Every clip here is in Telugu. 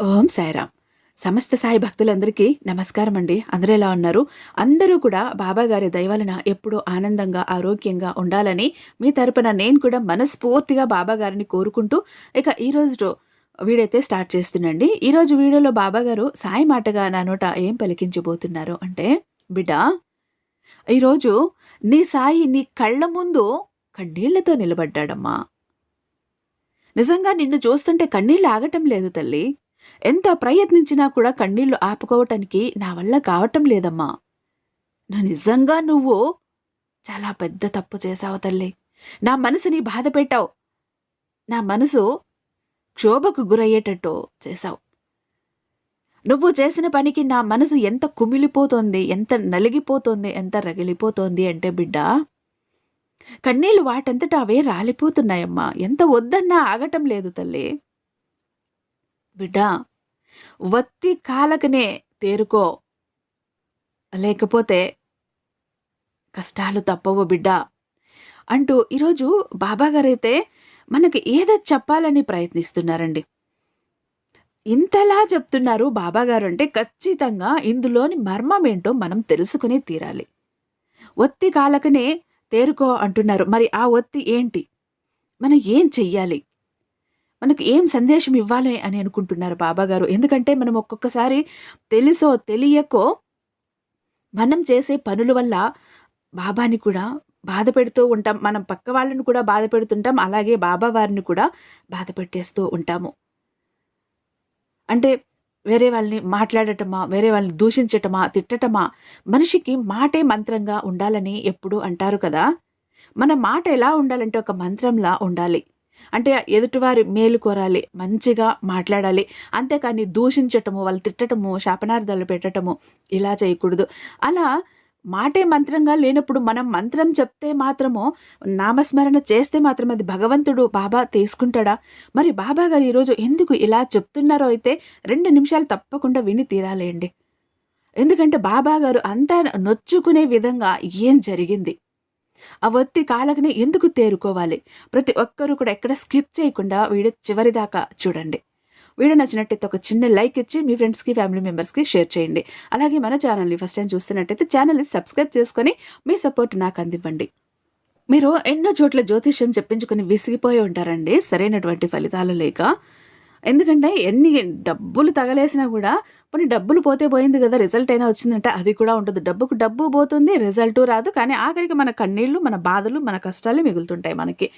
ఓం సాయిరామ్. సమస్త సాయి భక్తులందరికీ నమస్కారం అండి అందరూ ఎలా ఉన్నారు? అందరూ కూడా బాబాగారి దయవలన ఎప్పుడూ ఆనందంగా ఆరోగ్యంగా ఉండాలని మీ తరపున నేను కూడా మనస్ఫూర్తిగా బాబాగారిని కోరుకుంటూ ఇక ఈరోజు వీడైతే స్టార్ట్ చేస్తున్నాండి ఈరోజు వీడియోలో బాబాగారు సాయి మాటగా నా నోట ఏం పలికించబోతున్నారు అంటే బిడ్డ ఈరోజు నీ సాయి నీ కళ్ళ ముందు కన్నీళ్ళతో నిలబడ్డాడమ్మా. నిజంగా నిన్ను చూస్తుంటే కన్నీళ్ళు ఆగటం లేదు తల్లి. ఎంత ప్రయత్నించినా కూడా కన్నీళ్ళు ఆపుకోవటానికి నా వల్ల కావటం లేదమ్మా. నా నిజంగా నువ్వు చాలా పెద్ద తప్పు చేశావు తల్లి. నా మనసుని బాధ పెట్టావు. నా మనసు క్షోభకు గురయ్యేటట్టు చేశావు. నువ్వు చేసిన పనికి నా మనసు ఎంత కుమిలిపోతోంది ఎంత నలిగిపోతోంది ఎంత రగిలిపోతోంది అంటే బిడ్డ కన్నీళ్ళు వాటంతట అవే రాలిపోతున్నాయమ్మా. ఎంత వద్దన్నా ఆగటం లేదు తల్లి. బిడ్డా వత్తి కాలకనే తేరుకో. లేకపోతే కష్టాలు తప్పవు బిడ్డ అంటూ ఈరోజు బాబాగారైతే మనకి ఏదో చెప్పాలని ప్రయత్నిస్తున్నారండి. ఇంతలా చెప్తున్నారు బాబాగారు అంటే ఖచ్చితంగా ఇందులోని మర్మం ఏంటో మనం తెలుసుకుని తీరాలి. ఒత్తి కాలకనే తేరుకో అంటున్నారు. మరి ఆ ఒత్తి ఏంటి? మనం ఏం చెయ్యాలి? మనకు ఏం సందేశం ఇవ్వాలి అని అనుకుంటున్నారు బాబాగారు ఎందుకంటే మనం ఒక్కొక్కసారి తెలుసో తెలియకో మనం చేసే పనుల వల్ల బాబాని కూడా బాధ పెడుతూ ఉంటాం. మనం పక్క వాళ్ళని కూడా బాధ పెడుతుంటాం. అలాగే బాబా వారిని కూడా బాధ పెట్టేస్తూ ఉంటాము. అంటే వేరే వాళ్ళని మాట్లాడటమా వేరే వాళ్ళని దూషించటమా తిట్టటమా మనిషికి మాటే మంత్రంగా ఉండాలని ఎప్పుడు అంటారు కదా? మన మాట ఎలా ఉండాలంటే ఒక మంత్రంలా ఉండాలి. అంటే ఎదుటివారి మేలు కోరాలి మంచిగా మాట్లాడాలి అంతేకాని దూషించటము వాళ్ళు తిట్టటము శాపనార్థాలు పెట్టటము ఇలా చేయకూడదు. అలా మాటే మంత్రంగా లేనప్పుడు మనం మంత్రం చెప్తే మాత్రము నామస్మరణ చేస్తే మాత్రం అది భగవంతుడు బాబా తీసుకుంటాడా? మరి బాబా గారు ఈరోజు ఎందుకు ఇలా చెప్తున్నారో అయితే రెండు నిమిషాలు తప్పకుండా విని తీరాలేండి. ఎందుకంటే బాబా గారు అంతా నొచ్చుకునే విధంగా ఏం జరిగింది? ఆ ఒత్తి కాలకనే ఎందుకు తేరుకోవాలి? ప్రతి ఒక్కరూ కూడా ఎక్కడ స్కిప్ చేయకుండా వీడియో చివరి దాకా చూడండి. వీడియో నచ్చినట్టయితే ఒక చిన్న లైక్ ఇచ్చి మీ ఫ్రెండ్స్కి ఫ్యామిలీ మెంబర్స్కి షేర్ చేయండి. అలాగే మన ఛానల్ని ఫస్ట్ టైం చూస్తున్నట్టయితే ఛానల్ని సబ్స్క్రైబ్ చేసుకొని మీ సపోర్ట్ నాకు అందివ్వండి. మీరు ఎన్నో చోట్ల జ్యోతిష్యం చెప్పించుకొని విసిగిపోయి ఉంటారండి. సరైనటువంటి ఫలితాలు లేక ఎందుకంటే ఎన్ని డబ్బులు తగలేసినా కూడా కొన్ని డబ్బులు పోతే పోయింది కదా రిజల్ట్ అయినా వచ్చిందంటే అది కూడా ఉంటుంది. డబ్బుకు డబ్బు పోతుంది రిజల్ట్ రాదు. కానీ ఆఖరికి మన కన్నీళ్ళు మన బాధలు మన కష్టాలు మిగులుతుంటాయి మనకి.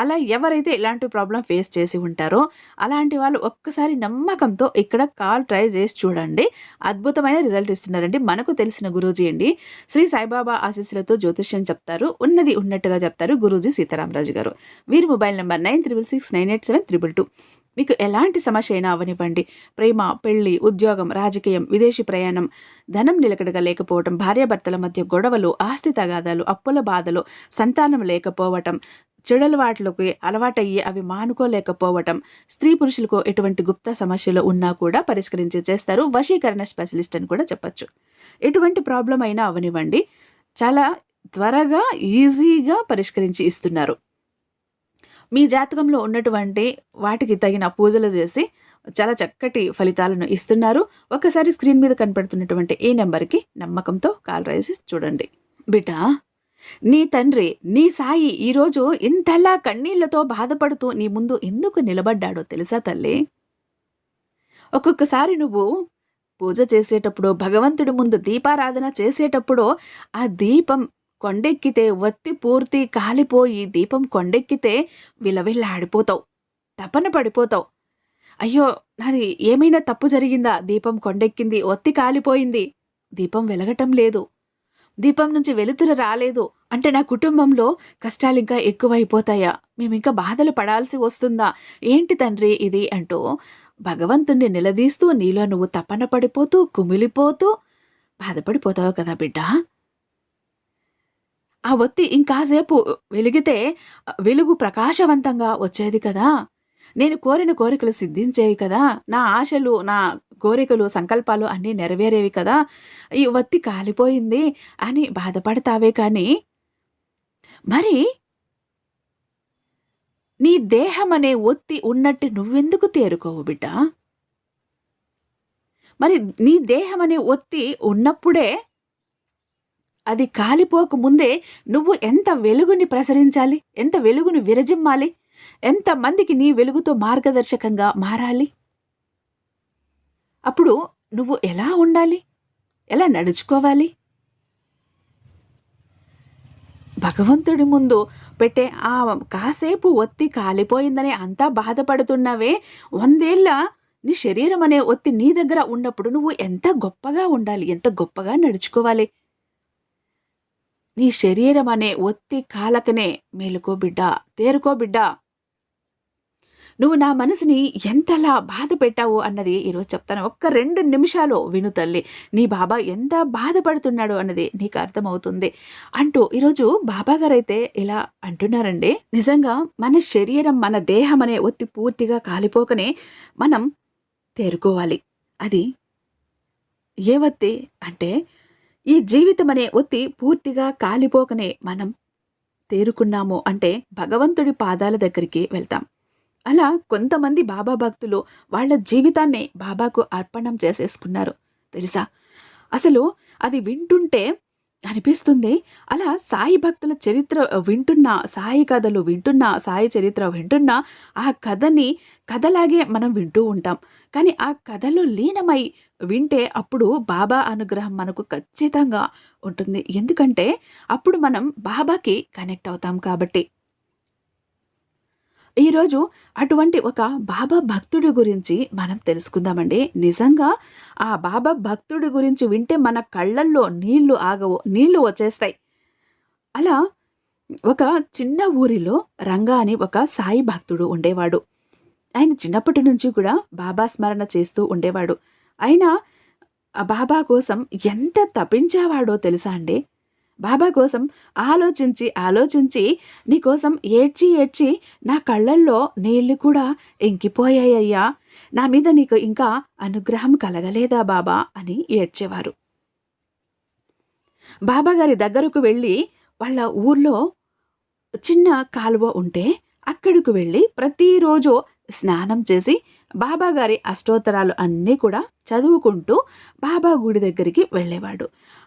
అలా ఎవరైతే ఇలాంటి ప్రాబ్లం ఫేస్ చేసి ఉంటారో అలాంటి వాళ్ళు ఒక్కసారి నమ్మకంతో ఇక్కడ కాల్ ట్రై చేసి చూడండి. అద్భుతమైన రిజల్ట్ ఇస్తున్నారండి. మనకు తెలిసిన గురూజీ అండి. శ్రీ సాయిబాబా ఆశీస్సులతో జ్యోతిష్యం చెప్తారు. ఉన్నది ఉన్నట్టుగా చెప్తారు గురూజీ సీతారామరాజు గారు. వీరి mobile number nine triple six nine eight seven triple two. మీకు ఎలాంటి సమస్య అయినా అవనివ్వండి. ప్రేమ పెళ్ళి ఉద్యోగం రాజకీయం విదేశీ ప్రయాణం ధనం నిలకడగా లేకపోవటం భార్యాభర్తల మధ్య గొడవలు ఆస్తి తగాదాలు అప్పుల బాధలు సంతానం లేకపోవటం చెడలవాట్లకి అలవాటయ్యి అవి మానుకోలేకపోవటం స్త్రీ పురుషులకు ఎటువంటి గుప్త సమస్యలు ఉన్నా కూడా పరిష్కరించి చేస్తారు. వశీకరణ స్పెషలిస్ట్ అని కూడా చెప్పచ్చు. ఎటువంటి ప్రాబ్లం అయినా అవనివ్వండి. చాలా త్వరగా ఈజీగా పరిష్కరించి ఇస్తున్నారు. మీ జాతకంలో ఉన్నటువంటి వాటికి తగిన పూజలు చేసి చాలా చక్కటి ఫలితాలను ఇస్తున్నారు. ఒకసారి స్క్రీన్ మీద కనపడుతున్నటువంటి ఈ నెంబర్కి నమ్మకంతో కాల్ రైజెస్ చూడండి. బిడ్డ నీ తండ్రి నీ సాయి ఈరోజు ఇంతలా కన్నీళ్ళతో బాధపడుతూ నీ ముందు ఎందుకు నిలబడ్డాడో తెలుసా తల్లి? ఒక్కొక్కసారి నువ్వు పూజ చేసేటప్పుడు భగవంతుడి ముందు దీపారాధన చేసేటప్పుడు ఆ దీపం కొండెక్కితే వత్తి పూర్తి కాలిపోయి దీపం కొండెక్కితే విలవిల్లాడిపోతావు. తపన పడిపోతావు. అయ్యో నాది ఏమైనా తప్పు జరిగిందా? దీపం కొండెక్కింది ఒత్తి కాలిపోయింది. దీపం వెలగటం లేదు. దీపం నుంచి వెలుతురు రాలేదు. అంటే నా కుటుంబంలో కష్టాలు ఇంకా ఎక్కువైపోతాయా? మేము ఇంకా బాధలు పడాల్సి వస్తుందా? ఏంటి తండ్రి ఇది అంటూ భగవంతుణ్ణి నిలదీస్తూ నీలో నువ్వు తపన పడిపోతూ కుమిలిపోతూ బాధపడిపోతావు కదా బిడ్డా? ఆ ఒత్తి ఇంకాసేపు వెలిగితే వెలుగు ప్రకాశవంతంగా వచ్చేది కదా. నేను కోరిన కోరికలు సిద్ధించేవి కదా. నా ఆశలు నా కోరికలు సంకల్పాలు అన్నీ నెరవేరేవి కదా. ఈ ఒత్తి కాలిపోయింది అని బాధపడతావే కానీ. మరి నీ దేహం అనే ఒత్తి ఉన్నట్టు నువ్వెందుకు తేరుకోవు బిడ్డ? మరి నీ దేహం అనే ఒత్తి ఉన్నప్పుడే అది కాలిపోక ముందే నువ్వు ఎంత వెలుగుని ప్రసరించాలి? ఎంత వెలుగుని విరజిమ్మాలి? ఎంతమందికి నీ వెలుగుతో మార్గదర్శకంగా మారాలి? అప్పుడు నువ్వు ఎలా ఉండాలి? ఎలా నడుచుకోవాలి? భగవంతుడి ముందు పెట్టే ఆ కాసేపు ఒత్తి కాలిపోయిందని అంతా బాధపడుతున్నవే? వందేళ్ళ నీ శరీరం అనే ఒత్తి నీ దగ్గర ఉన్నప్పుడు నువ్వు ఎంత గొప్పగా ఉండాలి? ఎంత గొప్పగా నడుచుకోవాలి? నీ శరీరం అనే ఒత్తి కాలకనే మేలుకో బిడ్డ తేరుకో బిడ్డ. నువ్వు నా మనసుని ఎంతలా బాధ పెట్టావు అన్నది ఈరోజు చెప్తాను. ఒక్క రెండు నిమిషాలు విను తల్లి. నీ బాబా ఎంత బాధపడుతున్నాడు అన్నది నీకు అర్థమవుతుంది. అంటూ ఈరోజు బాబా గారైతే ఇలా అంటున్నారండి. నిజంగా మన శరీరం మన దేహం అనే ఒత్తి పూర్తిగా కాలిపోకనే మనం తేరుకోవాలి. అది ఏ ఒత్తి అంటే ఈ జీవితం అనే ఒత్తి పూర్తిగా కాలిపోకనే మనం తేరుకున్నాము అంటే భగవంతుడి పాదాల దగ్గరికి వెళ్తాం. అలా కొంతమంది బాబా భక్తులు వాళ్ళ జీవితాన్నే బాబాకు అర్పణం చేసేసుకున్నారు. తెలుసా? అసలు అది వింటుంటే అనిపిస్తుంది. అలా సాయి భక్తుల చరిత్ర వింటున్నా సాయి కథలు వింటున్నా సాయి చరిత్ర వింటున్నా ఆ కథని కథలాగే మనం వింటూ ఉంటాం. కానీ ఆ కథలో లీనమై వింటే అప్పుడు బాబా అనుగ్రహం మనకు ఖచ్చితంగా ఉంటుంది. ఎందుకంటే అప్పుడు మనం బాబాకి కనెక్ట్ అవుతాం కాబట్టి. ఈరోజు అటువంటి ఒక బాబా భక్తుడి గురించి మనం తెలుసుకుందామండి. నిజంగా ఆ బాబా భక్తుడి గురించి వింటే మన కళ్ళల్లో నీళ్ళు ఆగవు నీళ్ళు వచ్చేస్తాయి. అలా ఒక చిన్న ఊరిలో రంగా అని ఒక సాయి భక్తుడు ఉండేవాడు. ఆయన చిన్నప్పటి నుంచి కూడా బాబా స్మరణ చేస్తూ ఉండేవాడు. అయినా బాబా కోసం ఎంత తపించేవాడో తెలుసా అండి? బాబా కోసం ఆలోచించి ఆలోచించి నీకోసం ఏడ్చి ఏడ్చి నా కళ్ళల్లో నీళ్ళు కూడా ఇంకిపోయాయ్యా. నా మీద నీకు ఇంకా అనుగ్రహం కలగలేదా బాబా? అని ఏడ్చేవారు. బాబాగారి దగ్గరకు వెళ్ళి వాళ్ళ ఊర్లో చిన్న కాలువ ఉంటే అక్కడికి వెళ్ళి ప్రతిరోజు స్నానం చేసి బాబాగారి అష్టోత్తరాలు అన్నీ కూడా చదువుకుంటూ బాబా గుడి దగ్గరికి వెళ్ళేవాడు.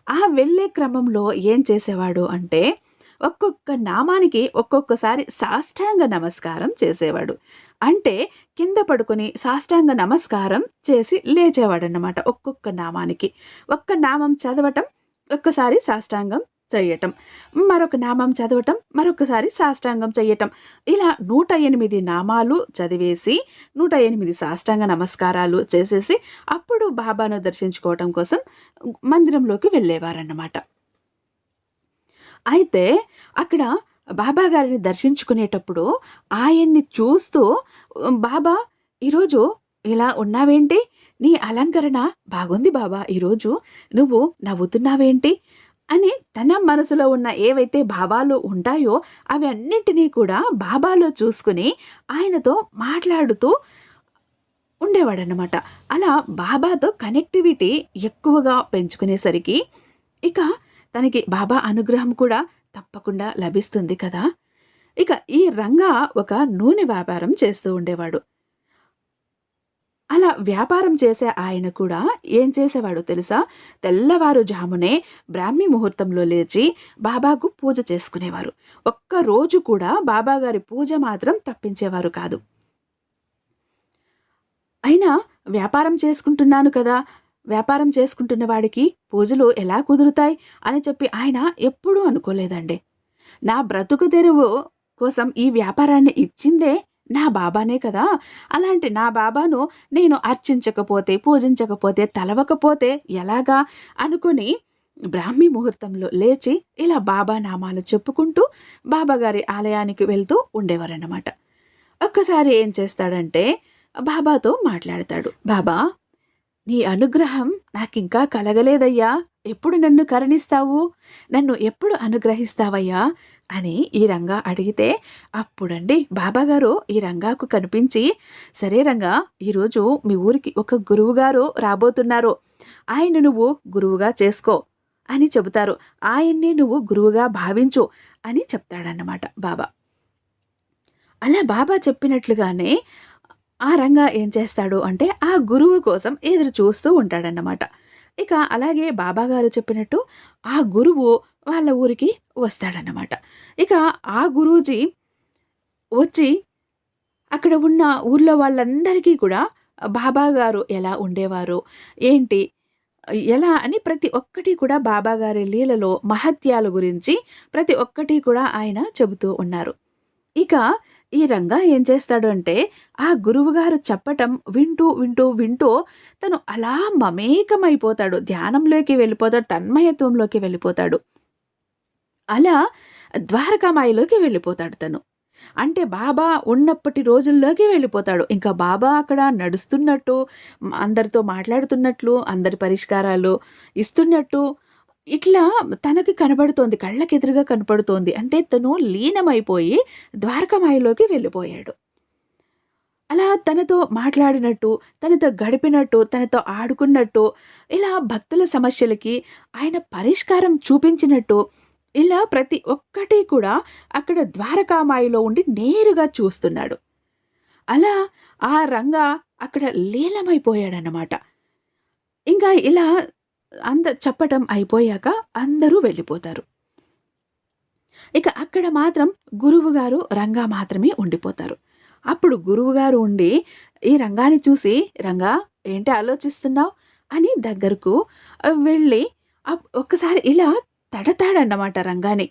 ఆ వెళ్ళే క్రమంలో ఏం చేసేవాడు అంటే ఒక్కొక్క నామానికి ఒక్కొక్కసారి సాష్టాంగ నమస్కారం చేసేవాడు. అంటే కింద పడుకొని సాష్టాంగ నమస్కారం చేసి లేచేవాడనమాట ఒక్కొక్క నామానికి. ఒక్క నామం చదవటం ఒక్కసారి సాష్టాంగం చేయటం. మరొక నామం చదవటం మరొకసారి సాష్టాంగం చేయటం ఇలా నూట ఎనిమిది నామాలు చదివేసి నూట ఎనిమిది సాష్టాంగ నమస్కారాలు చేసేసి అప్పుడు బాబాను దర్శించుకోవటం కోసం మందిరంలోకి వెళ్ళేవారన్నమాట. అయితే అక్కడ బాబా గారిని దర్శించుకునేటప్పుడు ఆయన్ని చూస్తూ బాబా ఈరోజు ఇలా ఉన్నావేంటి? నీ అలంకరణ బాగుంది బాబా ఈరోజు నువ్వు నవ్వుతున్నావేంటి? అని తన మనసులో ఉన్న ఏవైతే భావాలు ఉంటాయో అవి అన్నింటినీ కూడా బాబాలో చూసుకుని ఆయనతో మాట్లాడుతూ ఉండేవాడనమాట అలా బాబాతో కనెక్టివిటీ ఎక్కువగా పెంచుకునేసరికి ఇక తనకి బాబా అనుగ్రహం కూడా తప్పకుండా లభిస్తుంది కదా. ఇక ఈ రంగా ఒక నూనె వ్యాపారం చేస్తూ ఉండేవాడు. అలా వ్యాపారం చేసే ఆయన కూడా ఏం చేసేవాడో తెలుసా? తెల్లవారుజామునే బ్రాహ్మీ ముహూర్తంలో లేచి బాబాకు పూజ చేసుకునేవారు. ఒక్క రోజు కూడా బాబాగారి పూజ మాత్రం తప్పించేవారు కాదు. అయినా వ్యాపారం చేసుకుంటున్నాను కదా వ్యాపారం చేసుకుంటున్న వాడికి పూజలు ఎలా కుదురుతాయి అని చెప్పి ఆయన ఎప్పుడూ అనుకోలేదండి. నా బ్రతుకు తెరువు కోసం ఈ వ్యాపారాన్ని ఇచ్చిందే నా బాబానే కదా. అలాంటి నా బాబాను నేను అర్చించకపోతే పూజించకపోతే తలవకపోతే ఎలాగా? అనుకుని బ్రాహ్మీ ముహూర్తంలో లేచి ఇలా బాబా నామాలు చెప్పుకుంటూ బాబాగారి ఆలయానికి వెళ్తూ ఉండేవారన్నమాట. ఒక్కసారి ఏం చేస్తాడంటే బాబాతో మాట్లాడతాడు. బాబా నీ అనుగ్రహం నాకింకా కలగలేదయ్యా. ఎప్పుడు నన్ను కరుణిస్తావు? నన్ను ఎప్పుడు అనుగ్రహిస్తావయ్యా? అని ఈ రంగా అడిగితే అప్పుడండి బాబాగారు ఈ రంగాకు కనిపించి సరే రంగా ఈరోజు మీ ఊరికి ఒక గురువుగారు రాబోతున్నారు. ఆయన నువ్వు గురువుగా చేసుకో అని చెబుతారు. ఆయన్ని నువ్వు గురువుగా భావించు అని చెప్తాడన్నమాట బాబా. అలా బాబా చెప్పినట్లుగానే ఆ రంగా ఏం చేస్తాడు అంటే ఆ గురువు కోసం ఎదురు చూస్తూ ఉంటాడన్నమాట. ఇక అలాగే బాబాగారు చెప్పినట్టు ఆ గురువు వాళ్ళ ఊరికి వస్తాడన్నమాట. ఇక ఆ గురూజీ వచ్చి అక్కడ ఉన్న ఊర్లో వాళ్ళందరికీ కూడా బాబాగారు ఎలా ఉండేవారు ఏంటి ఎలా అని ప్రతి ఒక్కటి కూడా బాబాగారి లీలలో మహత్యాల గురించి ప్రతి ఒక్కటి కూడా ఆయన చెబుతూ ఉన్నారు. ఇక ఈ రంగా ఏం చేస్తాడు అంటే ఆ గురువుగారు చెప్పటం వింటూ వింటూ వింటూ తను అలా మమేకమైపోతాడు. ధ్యానంలోకి వెళ్ళిపోతాడు తన్మయత్వంలోకి వెళ్ళిపోతాడు. అలా ద్వారకామాయిలోకి వెళ్ళిపోతాడు తను. అంటే బాబా ఉన్నప్పటి రోజుల్లోకి వెళ్ళిపోతాడు. ఇంకా బాబా అక్కడ నడుస్తున్నట్టు అందరితో మాట్లాడుతున్నట్లు అందరి పరిష్కారాలు ఇస్తున్నట్టు ఇట్లా తనకి కనబడుతోంది కళ్ళకెదురుగా కనపడుతోంది అంటే తను లీనమైపోయి ద్వారకామాయిలోకి వెళ్ళిపోయాడు. అలా తనతో మాట్లాడినట్టు తనతో గడిపినట్టు తనతో ఆడుకున్నట్టు ఇలా భక్తుల సమస్యలకి ఆయన పరిష్కారం చూపించినట్టు ఇలా ప్రతి ఒక్కటి కూడా అక్కడ ద్వారకామాయిలో ఉండి నేరుగా చూస్తున్నాడు. అలా ఆ రంగా అక్కడ లీలమైపోయాడన్నమాట ఇంకా ఇలా అంద చెప్పటం అయిపోయాక అందరూ వెళ్ళిపోతారు. ఇక అక్కడ మాత్రం గురువుగారు రంగా మాత్రమే ఉండిపోతారు. అప్పుడు గురువుగారు ఉండి ఈ రంగాన్ని చూసి రంగా ఏంటి ఆలోచిస్తున్నావు? అని దగ్గరకు వెళ్ళి ఒక్కసారి ఇలా తడతాడన్నమాట రంగాని.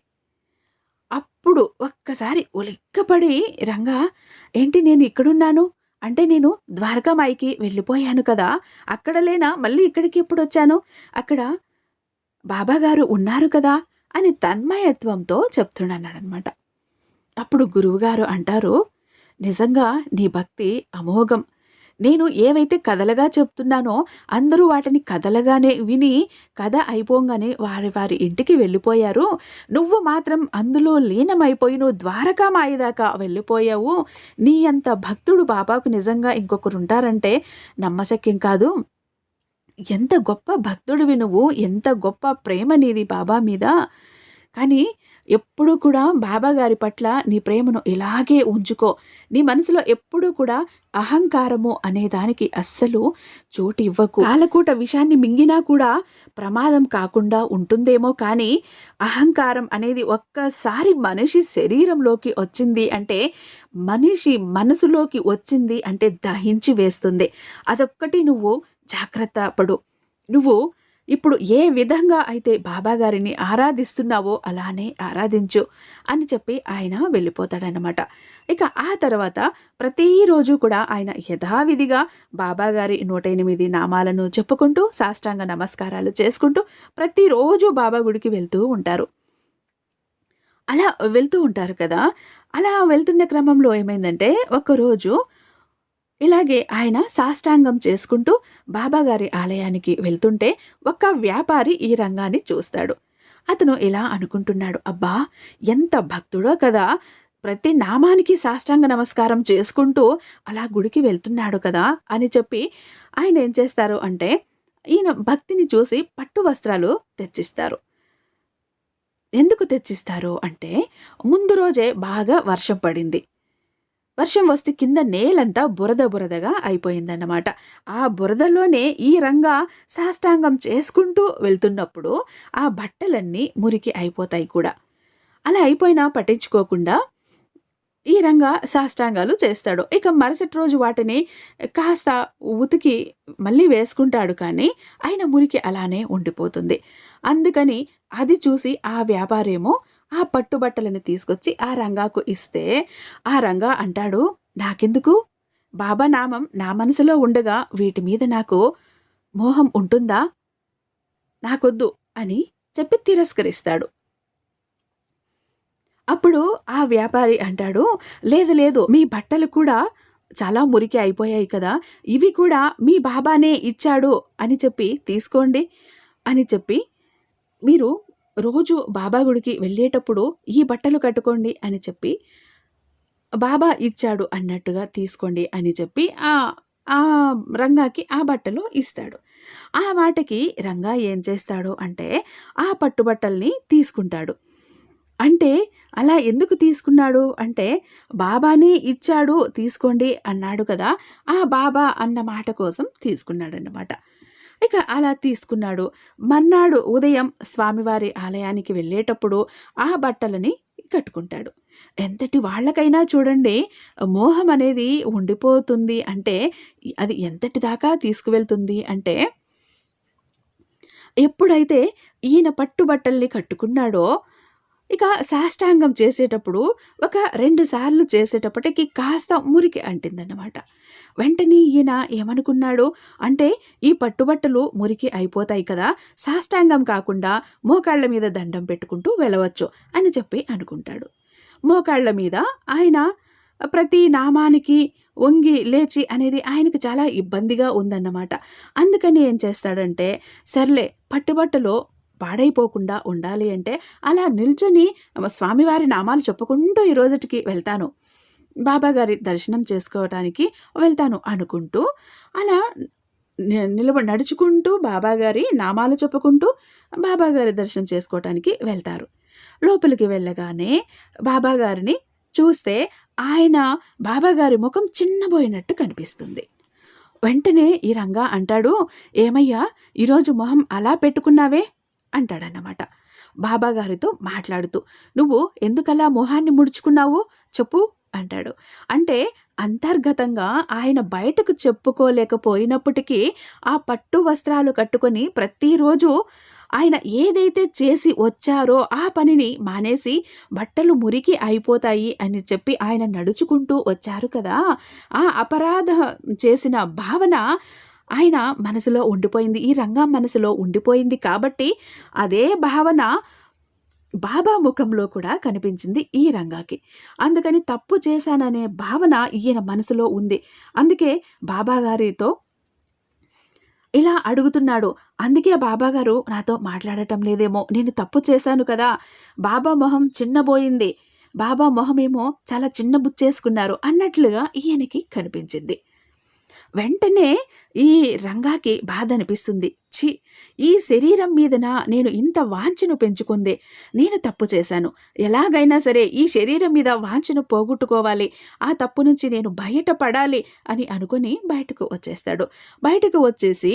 అప్పుడు ఒక్కసారి ఉలిక్కపడి రంగా ఏంటి నేను ఇక్కడున్నాను? అంటే నేను ద్వారకామాయికి వెళ్ళిపోయాను కదా. అక్కడ లేనా? మళ్ళీ ఇక్కడికి ఎప్పుడు వచ్చాను? అక్కడ బాబాగారు ఉన్నారు కదా అని తన్మయత్వంతో చెప్తున్నాడనమాట అప్పుడు గురువుగారు అంటారు నిజంగా నీ భక్తి అమోఘం. నేను ఏవైతే కథలుగా చెప్తున్నానో అందరూ వాటిని కథలుగానే విని కథ అయిపోగానే వారి వారి ఇంటికి వెళ్ళిపోయారు. నువ్వు మాత్రం అందులో లీనమైపోయి నువ్వు ద్వారకామాయిదాకా వెళ్ళిపోయావు. నీ అంత భక్తుడు బాబాకు నిజంగా ఇంకొకరు ఉంటారంటే నమ్మశక్యం కాదు. ఎంత గొప్ప భక్తుడివి నువ్వు ఎంత గొప్ప ప్రేమ నీది బాబా మీద. కానీ ఎప్పుడూ కూడా బాబా గారి పట్ల నీ ప్రేమను ఇలాగే ఉంచుకో. నీ మనసులో ఎప్పుడూ కూడా అహంకారము అనే దానికి అస్సలు చోటు ఇవ్వకు. కాలకూట విషయాన్ని మింగినా కూడా ప్రమాదం కాకుండా ఉంటుందేమో కానీ అహంకారం అనేది ఒక్కసారి మనిషి శరీరంలోకి వచ్చింది అంటే మనిషి మనసులోకి వచ్చింది అంటే దహించి వేస్తుంది. అదొక్కటి నువ్వు జాగ్రత్త పడు. నువ్వు ఇప్పుడు ఏ విధంగా అయితే బాబాగారిని ఆరాధిస్తున్నావో అలానే ఆరాధించు అని చెప్పి ఆయన వెళ్ళిపోతాడనమాట ఇక ఆ తర్వాత ప్రతిరోజు కూడా ఆయన యథావిధిగా బాబాగారి నూట ఎనిమిది నామాలను చెప్పుకుంటూ సాష్టాంగ నమస్కారాలు చేసుకుంటూ ప్రతిరోజు బాబా గుడికి వెళ్తూ ఉంటారు. అలా వెళ్తూ ఉంటారు కదా. అలా వెళ్తున్న క్రమంలో ఏమైందంటే ఒకరోజు ఇలాగే ఆయన సాష్టాంగం చేసుకుంటూ బాబాగారి ఆలయానికి వెళ్తుంటే ఒక వ్యాపారి ఈ రంగాన్ని చూస్తాడు. అతను ఇలా అనుకుంటున్నాడు అబ్బా ఎంత భక్తుడో కదా! ప్రతి నామానికి సాష్టాంగ నమస్కారం చేసుకుంటూ అలా గుడికి వెళ్తున్నాడు కదా! అని చెప్పి ఆయన ఏం చేస్తారు అంటే ఈయన భక్తిని చూసి పట్టు వస్త్రాలు తెచ్చిస్తారు. ఎందుకు తెచ్చిస్తారు అంటే ముందు రోజే బాగా వర్షం పడింది. వర్షం వస్తే కింద నేలంతా బురద బురదగా అయిపోయిందన్నమాట. ఆ బురదలోనే ఈ రంగా సాష్టాంగం చేసుకుంటూ వెళ్తున్నప్పుడు ఆ బట్టలన్నీ మురికి అయిపోతాయి కూడా. అలా అయిపోయినా పట్టించుకోకుండా ఈ రంగా సాష్టాంగాలు చేస్తాడు. ఇక మరుసటి రోజు వాటిని కాస్త ఉతికి మళ్ళీ వేసుకుంటాడు కానీ ఆయన మురికి అలానే ఉండిపోతుంది. అందుకని అది చూసి ఆ వ్యాపారేమో ఆ పట్టుబట్టలను తీసుకొచ్చి ఆ రంగాకు ఇస్తే ఆ రంగా అంటాడు నాకెందుకు? బాబా నామం నా మనసులో ఉండగా వీటి మీద నాకు మోహం ఉంటుందా? నాకొద్దు అని చెప్పి తిరస్కరిస్తాడు. అప్పుడు ఆ వ్యాపారి అంటాడు లేదు లేదు మీ బట్టలు కూడా చాలా మురికి అయిపోయాయి కదా ఇవి కూడా మీ బాబానే ఇచ్చాడు అని చెప్పి తీసుకోండి అని చెప్పి మీరు రోజు బాబా గుడికి వెళ్ళేటప్పుడు ఈ బట్టలు కట్టుకోండి అని చెప్పి బాబా ఇచ్చాడు అన్నట్టుగా తీసుకోండి అని చెప్పి ఆ ఆ రంగాకి ఆ బట్టలు ఇస్తాడు. ఆ మాటకి రంగా ఏం చేస్తాడు అంటే ఆ పట్టుబట్టల్ని తీసుకుంటాడు. అంటే అలా ఎందుకు తీసుకున్నాడు? అంటే బాబానే ఇచ్చాడు తీసుకోండి అన్నాడు కదా ఆ బాబా అన్న మాట కోసం తీసుకున్నాడన్నమాట. ఇక అలా తీసుకున్నాడు. మర్నాడు ఉదయం స్వామివారి ఆలయానికి వెళ్ళేటప్పుడు ఆ బట్టలని కట్టుకుంటాడు. ఎంతటి వాళ్ళకైనా చూడండి మోహం అనేది ఉండిపోతుంది అంటే అది ఎంతటి దాకా తీసుకువెళ్తుంది అంటే ఎప్పుడైతే ఈయన పట్టుబట్టల్ని కట్టుకున్నాడో ఇక సాష్టాంగం చేసేటప్పుడు ఒక రెండు సార్లు చేసేటప్పటికి కాస్త మురికి అంటిందన్నమాట. వెంటనే ఈయన ఏమనుకున్నాడు అంటే ఈ పట్టుబట్టలు మురికి అయిపోతాయి కదా సాష్టాంగం కాకుండా మోకాళ్ళ మీద దండం పెట్టుకుంటూ వెళ్ళవచ్చు అని చెప్పి అనుకుంటాడు. మోకాళ్ళ మీద ఆయన ప్రతి నామానికి వంగి లేచి అనేది ఆయనకు చాలా ఇబ్బందిగా ఉందన్నమాట. అందుకని ఏం చేస్తాడంటే సర్లే పట్టుబట్టలో పాడైపోకుండా ఉండాలి అంటే అలా నిల్చొని స్వామివారి నామాలు చెప్పుకుంటూ ఈ రోజుటికి వెళ్తాను. బాబాగారి దర్శనం చేసుకోవటానికి వెళ్తాను అనుకుంటూ అలా నిలబ నడుచుకుంటూ బాబాగారి నామాలు చెప్పుకుంటూ బాబాగారి దర్శనం చేసుకోవటానికి వెళ్తారు. లోపలికి వెళ్ళగానే బాబాగారిని చూస్తే ఆయన బాబాగారి ముఖం చిన్నబోయినట్టు కనిపిస్తుంది. వెంటనే ఈ రంగా అంటాడు ఏమయ్యా ఈరోజు మొహం అలా పెట్టుకున్నావే? అంటాడన్నమాట. బాబాగారితో మాట్లాడుతూ నువ్వు ఎందుకలా మొహాన్ని ముడుచుకున్నావు? చెప్పు అంటాడు. అంటే అంతర్గతంగా ఆయన బయటకు చెప్పుకోలేకపోయినప్పటికీ ఆ పట్టు వస్త్రాలు కట్టుకొని ప్రతిరోజు ఆయన ఏదైతే చేసి వచ్చారో ఆ పనిని మానేసి బట్టలు మురికి అయిపోతాయి అని చెప్పి ఆయన నడుచుకుంటూ వచ్చారు కదా. ఆ అపరాధ చేసిన భావన ఆయన మనసులో ఉండిపోయింది. ఈ రంగం మనసులో ఉండిపోయింది కాబట్టి అదే భావన బాబా ముఖంలో కూడా కనిపించింది ఈ రంగాకి. అందుకని తప్పు చేశాననే భావన ఈయన మనసులో ఉంది. అందుకే బాబా గారితో ఇలా అడుగుతున్నాడు. అందుకే బాబాగారు నాతో మాట్లాడటం లేదేమో నేను తప్పు చేశాను కదా బాబా మొహం చిన్నబోయింది బాబా మొహమేమో చాలా చిన్న బుచ్చేసుకున్నారు అన్నట్లుగా ఈయనకి కనిపించింది. వెంటనే ఈ రంగాకి బాధ అనిపిస్తుంది చి ఈ శరీరం మీదన నేను ఇంత వాంఛను పెంచుకుందే. నేను తప్పు చేశాను. ఎలాగైనా సరే ఈ శరీరం మీద వాంఛను పోగొట్టుకోవాలి. ఆ తప్పు నుంచి నేను బయటపడాలి అని అనుకుని బయటకు వచ్చేస్తాడు. బయటకు వచ్చేసి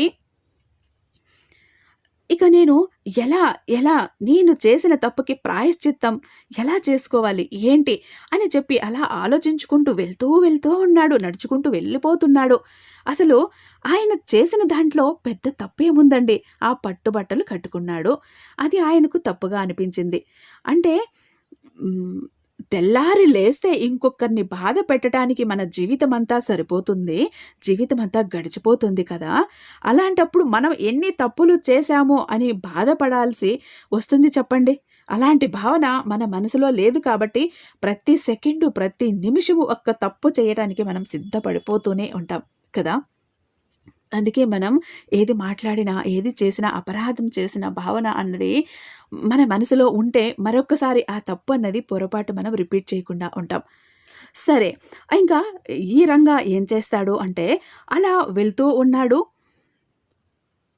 ఇక నేను ఎలా ఎలా నేను చేసిన తప్పుకి ప్రాయశ్చిత్తం ఎలా చేసుకోవాలి ఏంటి అని చెప్పి అలా ఆలోచించుకుంటూ వెళ్తూ వెళ్తూ ఉన్నాడు నడుచుకుంటూ వెళ్ళిపోతున్నాడు. అసలు ఆయన చేసిన దాంట్లో పెద్ద తప్పేముందండి? ఆ పట్టుబట్టలు కట్టుకున్నాడు. అది ఆయనకు తప్పుగా అనిపించింది. అంటే తెల్లారి లేస్తే ఇంకొకరిని బాధ పెట్టడానికి మన జీవితం అంతా సరిపోతుంది. జీవితం అంతా గడిచిపోతుంది కదా. అలాంటప్పుడు మనం ఎన్ని తప్పులు చేశామో అని బాధపడాల్సి వస్తుంది చెప్పండి. అలాంటి భావన మన మనసులో లేదు కాబట్టి ప్రతి సెకండు ప్రతి నిమిషము ఒక్క తప్పు చేయడానికి మనం సిద్ధపడిపోతూనే ఉంటాం కదా. అందుకే మనం ఏది మాట్లాడినా ఏది చేసినా అపరాధం చేసిన భావన అన్నది మన మనసులో ఉంటే మరొకసారి ఆ తప్పు అన్నది పొరపాటు మనం రిపీట్ చేయకుండా ఉంటాం. సరే ఇంకా ఈ రంగా ఏం చేస్తాడు అంటే అలా వెళ్తూ ఉన్నాడు.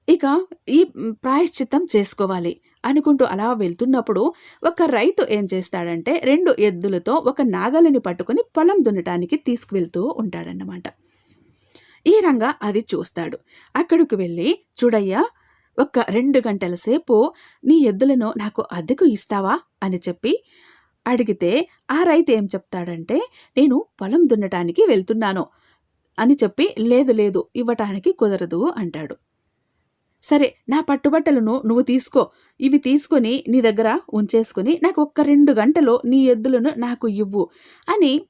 ఇక ఈ ప్రాయశ్చిత్తం చేసుకోవాలి అనుకుంటూ అలా వెళ్తున్నప్పుడు ఒక రైతు ఏం చేస్తాడంటే రెండు ఎద్దులతో ఒక నాగలిని పట్టుకుని పొలం దున్నటానికి తీసుకువెళ్తూ ఉంటాడన్నమాట. ఈ రంగా అది చూస్తాడు. అక్కడికి వెళ్ళి చూడయ్యా ఒక్క రెండు గంటల సేపు నీ ఎద్దులను నాకు అద్దెకు ఇస్తావా? అని చెప్పి అడిగితే ఆ రైతు ఏం చెప్తాడంటే నేను పొలం దున్నటానికి వెళ్తున్నాను. అని చెప్పి లేదు లేదు ఇవ్వటానికి కుదరదు అంటాడు. సరే నా పట్టుబట్టలను నువ్వు తీసుకో. ఇవి తీసుకొని నీ దగ్గర ఉంచేసుకుని నాకు ఒక్క రెండు గంటలో నీ ఎద్దులను నాకు ఇవ్వు అని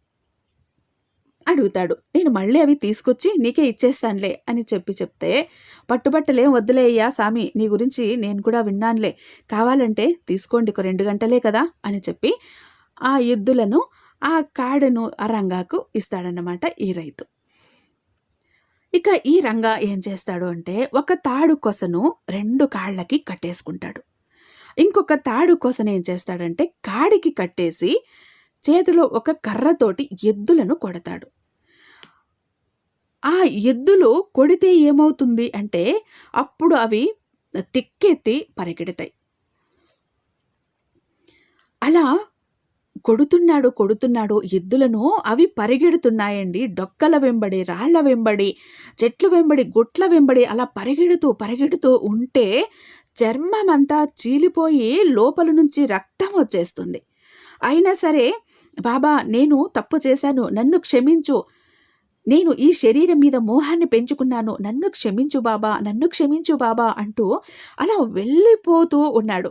అడుగుతాడు. నేను మళ్ళీ అవి తీసుకొచ్చి నీకే ఇచ్చేస్తానులే అని చెప్పి చెప్తే పట్టుబట్టలేం వద్దులే అయ్యా సామి నీ గురించి నేను కూడా విన్నానులే. కావాలంటే తీసుకోండి ఒక రెండు గంటలే కదా అని చెప్పి ఆ ఎద్దులను ఆ కాడను ఆ రంగాకు ఇస్తాడన్నమాట ఈ రైతు. ఇక ఈ రంగా ఏం చేస్తాడు అంటే ఒక తాడు కొసను రెండు కాళ్ళకి కట్టేసుకుంటాడు. ఇంకొక తాడు కొసను ఏం చేస్తాడంటే కాడికి కట్టేసి చేతిలో ఒక కర్రతోటి ఎద్దులను కొడతాడు. ఆ ఎద్దులు కొడితే ఏమవుతుంది అంటే అప్పుడు అవి తిక్కెత్తి పరిగెడతాయి. అలా కొడుతున్నాడు కొడుతున్నాడు ఎద్దులను అవి పరిగెడుతున్నాయండి. డొక్కల వెంబడి రాళ్ళ వెంబడి చెట్లు వెంబడి గుట్ల వెంబడి అలా పరిగెడుతూ పరిగెడుతూ ఉంటే చర్మం అంతా చీలిపోయి లోపల నుంచి రక్తం వచ్చేస్తుంది. అయినా సరే బాబా నేను తప్పు చేశాను. నన్ను క్షమించు. నేను ఈ శరీరం మీద మోహాన్ని పెంచుకున్నాను. నన్ను క్షమించు బాబా నన్ను క్షమించు బాబా అంటూ అలా వెళ్ళిపోతూ ఉన్నాడు.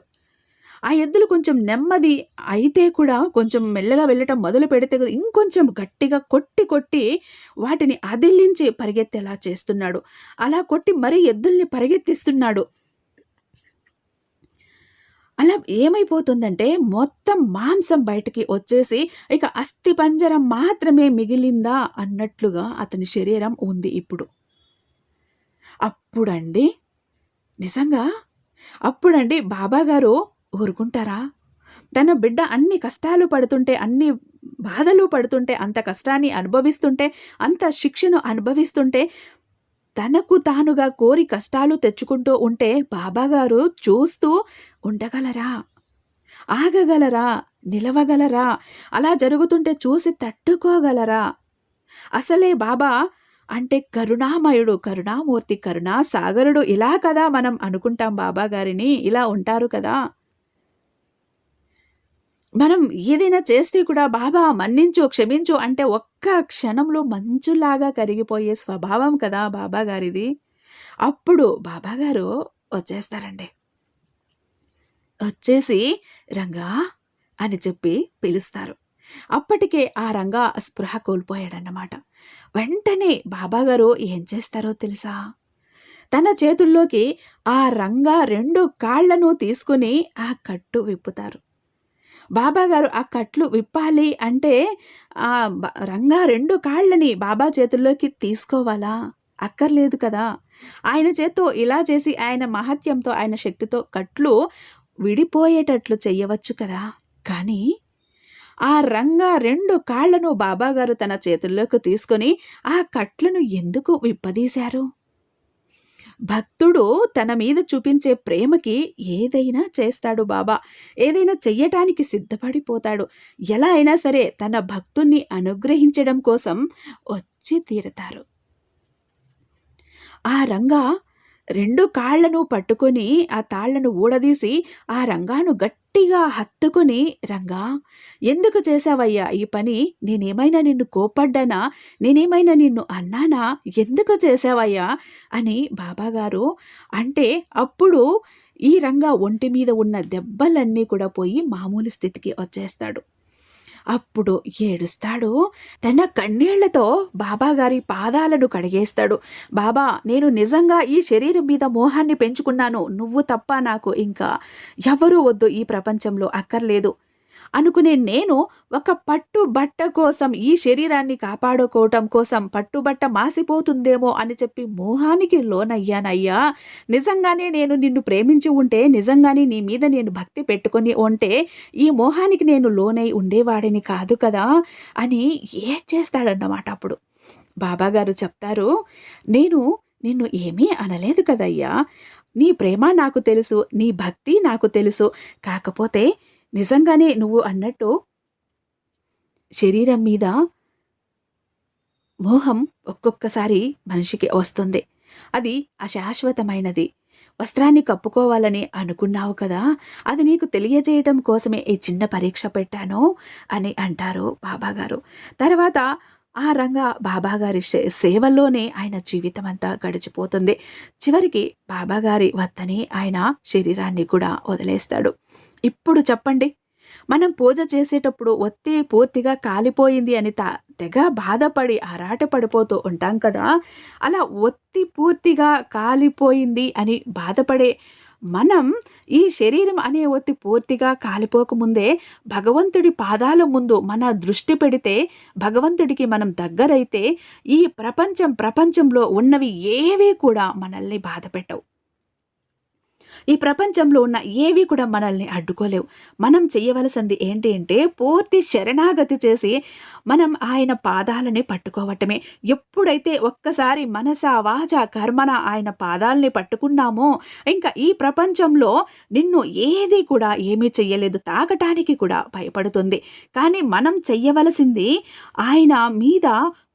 ఆ ఎద్దులు కొంచెం నెమ్మది అయితే కూడా కొంచెం మెల్లగా వెళ్ళటం మొదలు పెడితే కదా ఇంకొంచెం గట్టిగా కొట్టి కొట్టి వాటిని అదిలించి పరిగెత్తేలా చేస్తున్నాడు. అలా కొట్టి మరీ ఎద్దుల్ని పరిగెత్తిస్తున్నాడు. అలా ఏమైపోతుందంటే మొత్తం మాంసం బయటికి వచ్చేసి ఇక అస్థి పంజరం మాత్రమే మిగిలిందా అన్నట్లుగా అతని శరీరం ఉంది ఇప్పుడు. అప్పుడండి నిజంగా? అప్పుడండి బాబాగారు ఊరుకుంటారా? తన బిడ్డ అన్ని కష్టాలు పడుతుంటే అన్ని బాధలు పడుతుంటే అంత కష్టాన్ని అనుభవిస్తుంటే అంత శిక్షను అనుభవిస్తుంటే తనకు తానుగా కోరి కష్టాలు తెచ్చుకుంటూ ఉంటే బాబాగారు చూస్తూ ఉండగలరా? ఆగగలరా? నిలవగలరా? అలా జరుగుతుంటే చూసి తట్టుకోగలరా? అసలే బాబా అంటే కరుణామయుడు కరుణామూర్తి కరుణాసాగరుడు ఇలా కదా మనం అనుకుంటాం బాబాగారిని ఇలా ఉంటారు కదా? మనం ఏదైనా చేస్తే కూడా బాబా మన్నించు క్షమించు అంటే ఒక్క క్షణంలో మంచులాగా కరిగిపోయే స్వభావం కదా బాబా గారిది. అప్పుడు బాబా గారు వచ్చేస్తారండి. వచ్చేసి రంగా అని చెప్పి పిలుస్తారు. అప్పటికే ఆ రంగా స్పృహ కోల్పోయాడన్నమాట. వెంటనే బాబాగారు ఏం చేస్తారో తెలుసా? తన చేతుల్లోకి ఆ రంగా రెండు కాళ్ళను తీసుకుని ఆ కట్టు విప్పుతారు. బాబాగారు ఆ కట్లు విప్పాలి అంటే ఆ రంగా రెండు కాళ్ళని బాబా చేతుల్లోకి తీసుకోవాలా? అక్కర్లేదు కదా. ఆయన చేత్తో ఇలా చేసి ఆయన మహత్యంతో ఆయన శక్తితో కట్లు విడిపోయేటట్లు చెయ్యవచ్చు కదా. కానీ ఆ రంగా రెండు కాళ్ళను బాబాగారు తన చేతుల్లోకి తీసుకొని ఆ కట్లను ఎందుకు విప్పదీశారు? భక్తుడు తన మీద చూపించే ప్రేమకి ఏదైనా చేస్తాడు బాబా. ఏదైనా చెయ్యటానికి సిద్ధపడిపోతాడు. ఎలా అయినా సరే తన భక్తుణ్ణి అనుగ్రహించడం కోసం వచ్చి తీరతారు. ఆ రంగా రెండు కాళ్ళను పట్టుకొని ఆ తాళ్ళను ఊడదీసి ఆ రంగాను గట్టి గట్టిగా హత్తుకుని రంగా ఎందుకు చేశావయ్యా ఈ పని? నేనేమైనా నిన్ను కోపడ్డానా నేనేమైనా నిన్ను అన్నానా? ఎందుకు చేశావయ్యా? అని బాబాగారు అంటే అప్పుడు ఈ రంగా ఒంటి మీద ఉన్న దెబ్బలన్నీ కూడా పోయి మామూలు స్థితికి వచ్చేస్తాడు. అప్పుడు ఏడుస్తాడు. తన కన్నీళ్ళతో బాబాగారి పాదాలను కడిగేస్తాడు. బాబా నేను నిజంగా ఈ శరీరం మీద మోహాన్ని పెంచుకున్నాను. నువ్వు తప్ప నాకు ఇంకా ఎవరూ వద్దు. ఈ ప్రపంచంలో అక్కర్లేదు. అనుకునే నేను ఒక పట్టుబట్ట కోసం ఈ శరీరాన్ని కాపాడుకోవటం కోసం పట్టుబట్ట మాసిపోతుందేమో అని చెప్పి మోహానికి లోనయ్యానయ్యా. నిజంగానే నేను నిన్ను ప్రేమించి ఉంటే నిజంగానే నీ మీద నేను భక్తి పెట్టుకొని ఉంటే ఈ మోహానికి నేను లోనై ఉండేవాడిని కాదు కదా అని ఏ చేస్తాడన్నమాట అప్పుడు. బాబాగారు చెప్తారు నేను నిన్ను ఏమీ అనలేదు కదయ్యా. నీ ప్రేమ నాకు తెలుసు నీ భక్తి నాకు తెలుసు. కాకపోతే నిజంగానే నువ్వు అన్నట్టు శరీరం మీద మోహం ఒక్కొక్కసారి మనిషికి వస్తుంది. అది అశాశ్వతమైనది. వస్త్రాన్ని కప్పుకోవాలని అనుకున్నావు కదా? అది నీకు తెలియజేయటం కోసమే ఈ చిన్న పరీక్ష పెట్టాను అని అంటారు బాబాగారు. తర్వాత ఆ రంగా బాబాగారి సేవల్లోనే ఆయన జీవితం అంతా గడిచిపోతుంది. చివరికి బాబాగారి వత్తని ఆయన శరీరాన్ని కూడా వదిలేస్తాడు. ఇప్పుడు చెప్పండి. మనం పూజ చేసేటప్పుడు ఒత్తి పూర్తిగా కాలిపోయింది అని తా తెగ బాధపడి ఆరాట పడిపోతూ ఉంటాం కదా. అలా ఒత్తి పూర్తిగా కాలిపోయింది అని బాధపడే మనం ఈ శరీరం అనే ఒత్తి పూర్తిగా కాలిపోకముందే భగవంతుడి పాదాల ముందు మన దృష్టి పెడితే భగవంతుడికి మనం దగ్గరైతే ఈ ప్రపంచం ప్రపంచంలో ఉన్నవి ఏవీ కూడా మనల్ని బాధ పెట్టవు. ఈ ప్రపంచంలో ఉన్న ఏవి కూడా మనల్ని అడ్డుకోలేవు. మనం చేయవలసింది ఏంటి అంటే పూర్తి శరణాగతి చేసి మనం ఆయన పాదాలని పట్టుకోవటమే. ఎప్పుడైతే ఒక్కసారి మనస వాచ కర్మన ఆయన పాదాలని పట్టుకున్నామో ఇంకా ఈ ప్రపంచంలో నిన్ను ఏది కూడా ఏమీ చెయ్యలేదు తాగటానికి కూడా భయపడుతుంది. కానీ మనం చెయ్యవలసింది ఆయన మీద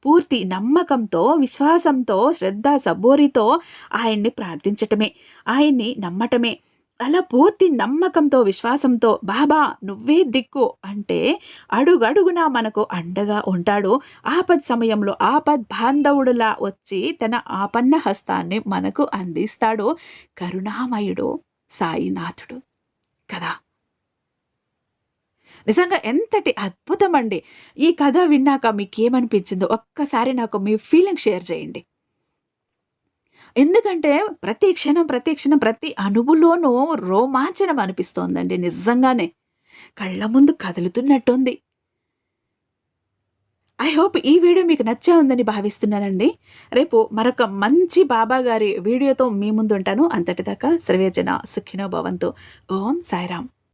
పూర్తి నమ్మకంతో విశ్వాసంతో శ్రద్ధ సబోరితో ఆయన్ని ప్రార్థించటమే ఆయన్ని నమ్మటమే. అలా పూర్తి నమ్మకంతో విశ్వాసంతో బాబా నువ్వే దిక్కు అంటే అడుగడుగునా మనకు అండగా ఉంటాడు. ఆపద్ సమయంలో ఆపద్ బాంధవుడులా వచ్చి తన ఆపన్న హస్తాన్ని మనకు అందిస్తాడు కరుణామయుడు సాయినాథుడు. కదా? నిజంగా ఎంతటి అద్భుతం అండి ఈ కథ విన్నాక మీకేమనిపించిందో ఒక్కసారి నాకు మీ ఫీలింగ్ షేర్ చేయండి. ఎందుకంటే ప్రతి క్షణం ప్రతి క్షణం ప్రతి అణువులోనూ రోమాంచనం అనిపిస్తోందండి నిజంగానే. కళ్ళ ముందు కదులుతున్నట్టుంది. ఐ హోప్ ఈ వీడియో మీకు నచ్చే ఉందని భావిస్తున్నానండి. రేపు మరొక మంచి బాబా గారి వీడియోతో మీ ముందు ఉంటాను అంతటిదాకా సర్వేజన సుఖినో భవంతు ఓం సాయిరామ్.